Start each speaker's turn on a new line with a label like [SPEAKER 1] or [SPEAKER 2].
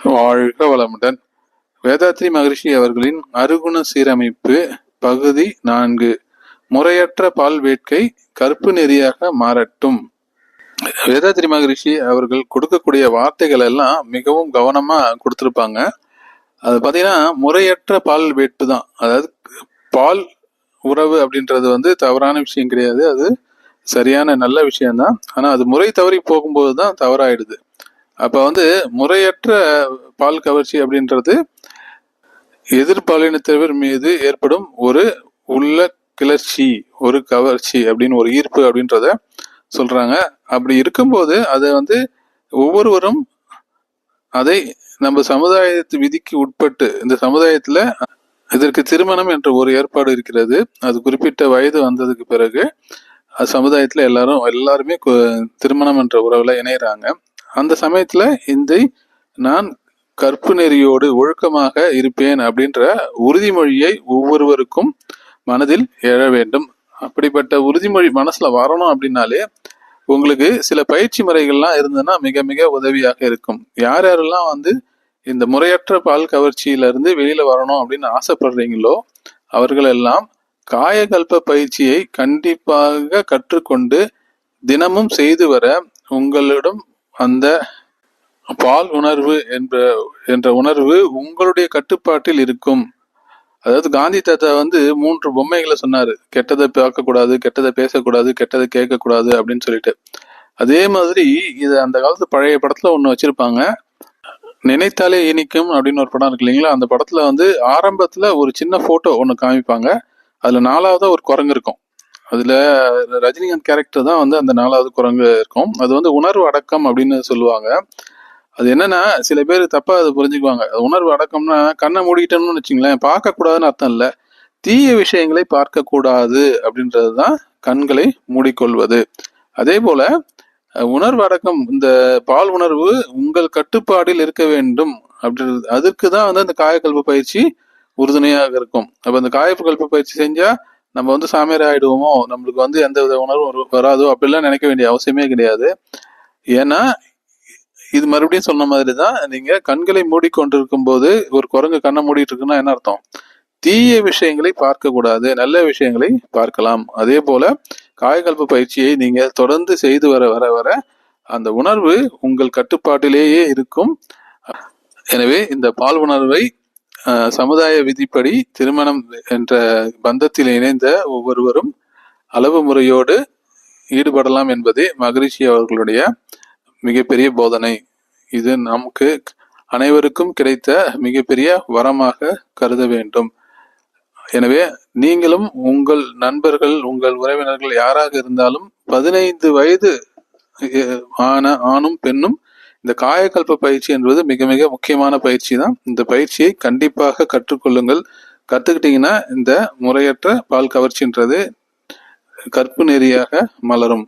[SPEAKER 1] வாழ்க வளமுடன். வேதாத்ரி மகரிஷி அவர்களின் அருகுண சீரமைப்பு பகுதி நான்கு. முறையற்ற பால் வேட்கை கருப்பு நெறியாக மாறட்டும். வேதாத்ரி மகரிஷி அவர்கள் கொடுக்கக்கூடிய வார்த்தைகள் எல்லாம் மிகவும் கவனமா கொடுத்துருப்பாங்க. அது பார்த்தீங்கன்னா முறையற்ற பால் வேட்பு தான். அதாவது பால் உறவு அப்படின்றது வந்து தவறான விஷயம் கிடையாது. அது சரியான நல்ல விஷயம்தான். ஆனால் அது முறை தவறி போகும்போது தான் தவறாயிடுது. அப்போ வந்து முறையற்ற பால் கவர்ச்சி அப்படின்றது எதிர்பாலினத்தவர் மீது ஏற்படும் ஒரு உள்ள கிளர்ச்சி ஒரு கவர்ச்சி அப்படின்னு ஒரு ஈர்ப்பு அப்படின்றத சொல்றாங்க. அப்படி இருக்கும்போது அதை வந்து ஒவ்வொருவரும் அதை நம்ம சமுதாயத்து விதிக்கு உட்பட்டு இந்த சமுதாயத்துல இதற்கு திருமணம் என்ற ஒரு ஏற்பாடு இருக்கிறது. அது குறிப்பிட்ட வயது வந்ததுக்கு பிறகு அது சமுதாயத்துல எல்லாரும் எல்லாருமே திருமணம் என்ற உறவுல இணையறாங்க. அந்த சமயத்துல இந்த நான் கற்பு நெறியோடு ஒழுக்கமாக இருப்பேன் அப்படின்ற உறுதிமொழியை ஒவ்வொருவருக்கும் மனதில் எழ வேண்டும். அப்படிப்பட்ட உறுதிமொழி மனசுல வரணும் அப்படின்னாலே உங்களுக்கு சில பயிற்சி முறைகள்லாம் இருந்ததுன்னா மிக மிக உதவியாக இருக்கும். யார் யாரெல்லாம் வந்து இந்த முறையற்ற பால் கவர்ச்சியில இருந்து வெளியில வரணும் அப்படின்னு ஆசைப்படுறீங்களோ அவர்கள் எல்லாம் காயகல்ப பயிற்சியை கண்டிப்பாக கற்றுக்கொண்டு தினமும் செய்து வர உங்களிடம் அந்த பால் உணர்வு என்ற என்ற உணர்வு உங்களுடைய கட்டுப்பாட்டில் இருக்கும். அதாவது காந்தி தாத்தா வந்து மூன்று பொம்மைகளை சொன்னாரு. கெட்டதை பார்க்கக்கூடாது கெட்டதை பேசக்கூடாது கெட்டதை கேட்கக்கூடாது அப்படின்னு சொல்லிட்டு. அதே மாதிரி இது அந்த காலத்து பழைய படத்துல ஒன்று வச்சிருப்பாங்க. நினைத்தாலே இனிக்கும் அப்படின்னு ஒரு படம் இருக்கு இல்லைங்களா? அந்த படத்துல வந்து ஆரம்பத்துல ஒரு சின்ன போட்டோ ஒன்று காமிப்பாங்க. அதுல நாலாவதா ஒரு குரங்கு இருக்கும். அதுல ரஜினிகாந்த் கேரக்டர் தான் வந்து அந்த நாலாவது குரங்கு இருக்கும். அது வந்து உணர்வு அடக்கம் அப்படின்னு சொல்லுவாங்க. அது என்னன்னா சில பேர் தப்பா அதை புரிஞ்சுக்குவாங்க. அது உணர்வு அடக்கம்னா கண்ணை மூடிக்கிட்டோம்னு வச்சுங்களேன் பார்க்கக்கூடாதுன்னு அர்த்தம் இல்லை. தீய விஷயங்களை பார்க்கக்கூடாது அப்படின்றது தான் கண்களை மூடிக்கொள்வது. அதே போல உணர்வு அடக்கம் இந்த பால் உணர்வு உங்கள் கட்டுப்பாடில் இருக்க வேண்டும் அப்படின்றது அதற்கு தான் வந்து அந்த காயக்கல்பு பயிற்சி உறுதுணையாக இருக்கும். அப்போ அந்த காயக்கல்பு பயிற்சி செஞ்சால் நம்ம வந்து சாமியார் ஆயிடுவோமோ? நம்மளுக்கு வந்து எந்த வித உணர்வும் வரு- வராதோ? அப்படிலாம் நினைக்க வேண்டிய அவசியமே கிடையாது. ஏன்னா இது மறுபடியும் சொன்ன மாதிரி தான் நீங்க கண்களை மூடிக்கொண்டிருக்கும் போது ஒரு குரங்கு கண்ணை மூடிட்டு இருக்குன்னா என்ன அர்த்தம்? தீய விஷயங்களை பார்க்க கூடாது நல்ல விஷயங்களை பார்க்கலாம். அதே போல காயகல்ப பயிற்சியை நீங்க தொடர்ந்து செய்து வர வர வர அந்த உணர்வு உங்கள் கட்டுப்பாட்டிலேயே இருக்கும். எனவே இந்த பால் உணர்வை சமுதாய விதிப்படி திருமணம் என்ற பந்தத்தில் இணைந்த ஒவ்வொருவரும் அளவு முறையோடு ஈடுபடலாம் என்பதே மகரிஷி அவர்களுடைய மிகப்பெரிய போதனை. இது நமக்கு அனைவருக்கும் கிடைத்த மிகப்பெரிய வரமாக கருத வேண்டும். எனவே நீங்களும் உங்கள் நண்பர்கள் உங்கள் உறவினர்கள் யாராக இருந்தாலும் பதினைந்து வயது ஆன ஆணும் பெண்ணும் இந்த காயக்கல்ப பயிற்சி என்பது மிக மிக முக்கியமான பயிற்சி தான் இந்த பயிற்சியை கண்டிப்பாக கற்றுக்கொள்ளுங்கள். கற்றுக்கிட்டிங்கன்னா இந்த முறையற்ற பால் கவர்ச்சின்றது கற்பு நெறியாக மலரும்.